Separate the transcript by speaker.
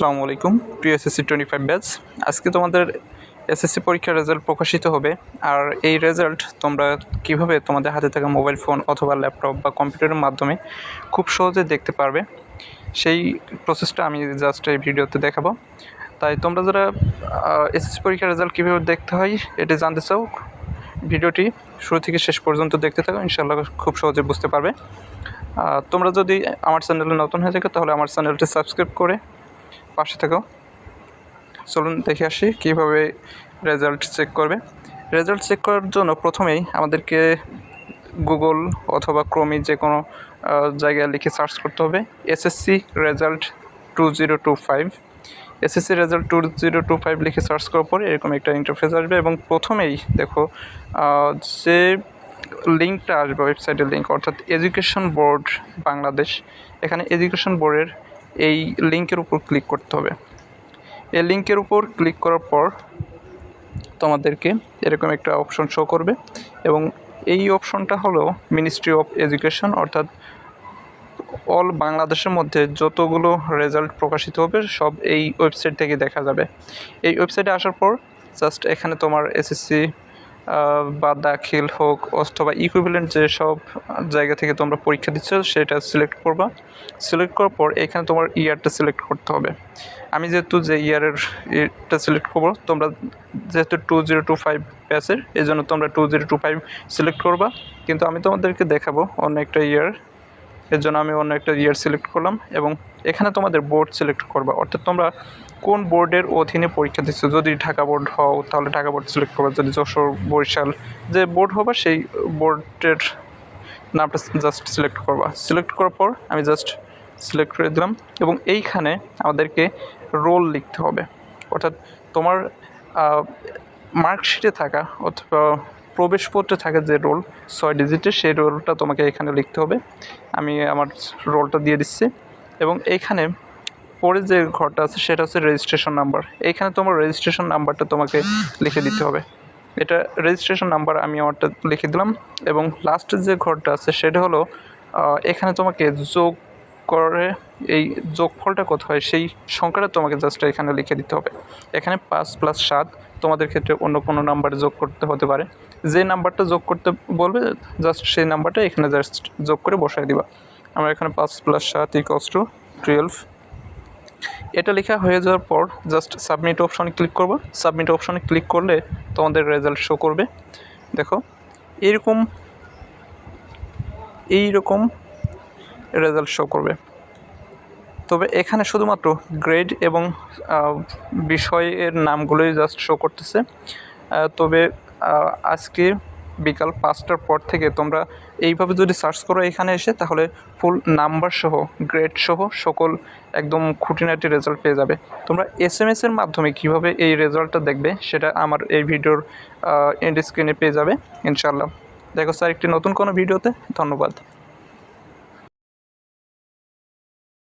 Speaker 1: আসসালামু আলাইকুম। প্রিয় এসএসসি টোয়েন্টি ফাইভ ব্যাচ আজকে তোমাদের এসএসসি পরীক্ষার রেজাল্ট প্রকাশিত হবে। আর এই রেজাল্ট তোমরা কীভাবে তোমাদের হাতে থাকা মোবাইল ফোন অথবা ল্যাপটপ বা কম্পিউটারের মাধ্যমে খুব সহজে দেখতে পারবে, সেই প্রসেসটা আমি জাস্ট এই ভিডিওতে দেখাবো। তাই তোমরা যারা এসএসসি পরীক্ষার রেজাল্ট কীভাবে দেখতে হয়, এটি জানতে চাও ভিডিওটি শুরু থেকে শেষ পর্যন্ত দেখতে থাকো ইনশাল্লাহ খুব সহজে বুঝতে পারবে। তোমরা যদি আমার চ্যানেলে নতুন হয়ে থাকো, তাহলে আমার চ্যানেলটি সাবস্ক্রাইব করে পাশে থাকো। চলুন দেখে আসি কীভাবে রেজাল্ট চেক করবে। রেজাল্ট চেক করার জন্য প্রথমেই আমাদেরকে গুগল অথবা ক্রোমি যে কোনো জায়গায় লিখে সার্চ করতে হবে। SSC result two zero two five SSC result two zero two five লিখে সার্চ করার পরে এরকম একটা ইন্টারফেস আসবে এবং প্রথমেই দেখো যে লিঙ্কটা আসবে ওয়েবসাইটের লিঙ্ক অর্থাৎ এডুকেশন বোর্ড বাংলাদেশ এখানে এডুকেশন বোর্ডের এই লিঙ্কের উপর ক্লিক করতে হবে। এই লিঙ্কের উপর ক্লিক করার পর তোমাদেরকে এরকম একটা অপশন শো করবে এবং এই অপশনটা হলো মিনিস্ট্রি অফ এডুকেশন অর্থাৎ অল বাংলাদেশের মধ্যে যতগুলো রেজাল্ট প্রকাশিত হবে সব এই ওয়েবসাইট থেকে দেখা যাবে। এই ওয়েবসাইটে আসার পর জাস্ট এখানে তোমার এসএসসি বা দাখিল হোক, অথবা ইকুইভ্যালেন্ট যে সব জায়গা থেকে তোমরা পরীক্ষা দিচ্ছ, সেটা সিলেক্ট করবা। সিলেক্ট করার পর এখানে তোমার ইয়ারটা সিলেক্ট করতে হবে। আমি যেহেতু যে ইয়ারের এটা সিলেক্ট করব, তোমরা যেহেতু টু জিরো টু ফাইভ ব্যাচের এই জন্য তোমরা two zero two five select করবা। কিন্তু আমি তোমাদেরকে দেখাবো অন্য একটা ইয়ার এর জন্য আমি অন্য একটা ইয়ার সিলেক্ট করলাম এবং এখানে তোমাদের বোর্ড সিলেক্ট করবা। অর্থাৎ তোমরা কোন বোর্ডের অধীনে পরীক্ষা দিচ্ছ? যদি ঢাকা বোর্ড হও, তাহলে ঢাকা বোর্ড সিলেক্ট করবা। যদি যশোর, বরিশাল যে বোর্ড হবে, সেই বোর্ডের নামটা জাস্ট সিলেক্ট করবা। সিলেক্ট করার পর আমি জাস্ট সিলেক্ট করে দিলাম এবং এইখানে আমাদেরকে রোল লিখতে হবে। অর্থাৎ তোমার মার্কশিটে থাকা অথবা প্রবেশপত্রে থাকা যে রোল ছয় ডিজিটের সেই রোলটা তোমাকে এখানে লিখতে হবে। আমি আমার রোলটা দিয়ে দিচ্ছি। এবং এইখানে পরে যে ঘরটা আছে, সেটা হচ্ছে রেজিস্ট্রেশন নাম্বার এইখানে তোমার রেজিস্ট্রেশন নাম্বারটা তোমাকে লিখে দিতে হবে। এটা রেজিস্ট্রেশন নাম্বার আমি আমারটা লিখে দিলাম এবং লাস্টের যে ঘরটা আছে, সেটা হলো এখানে তোমাকে যোগ করে এই যোগফলটা কত হয়, সেই সংখ্যাটা তোমাকে জাস্ট এখানে লিখে দিতে হবে। এখানে পাঁচ প্লাস সাত, তোমাদের ক্ষেত্রে অন্য কোনো নাম্বার যোগ করতে হতে পারে। যে নাম্বারটা যোগ করতে বলবে জাস্ট সেই নাম্বারটা এখানে জাস্ট যোগ করে বসাই দিবা। আমরা এখানে পাঁচ প্লাস সাত ইকস টু টুয়েলভ এটা লেখা হয়ে যাওয়ার পর জাস্ট সাবমিট অপশনে ক্লিক করব। সাবমিট অপশনে ক্লিক করলে তোমাদের রেজাল্ট শো করবে। দেখো এইরকম এইরকম রেজাল্ট শো করবে। তবে এখানে শুধুমাত্র গ্রেড এবং বিষয়ের নামগুলোই জাস্ট শো করতেছে। তবে আজকে বিকাল পাঁচটার পর থেকে তোমরা এইভাবে যদি সার্চ করো এখানে এসে, তাহলে ফুল নাম্বার সহ গ্রেড সহ সকল একদম খুঁটিনাটি রেজাল্ট পেয়ে যাবে। তোমরা এস এম এসের মাধ্যমে কীভাবে এই রেজাল্টটা দেখবে, সেটা আমার এই ভিডিওর এন্ড স্ক্রিনে পেয়ে যাবে ইনশাল্লাহ দেখো স্যার একটি নতুন কোনো ভিডিওতে ধন্যবাদ।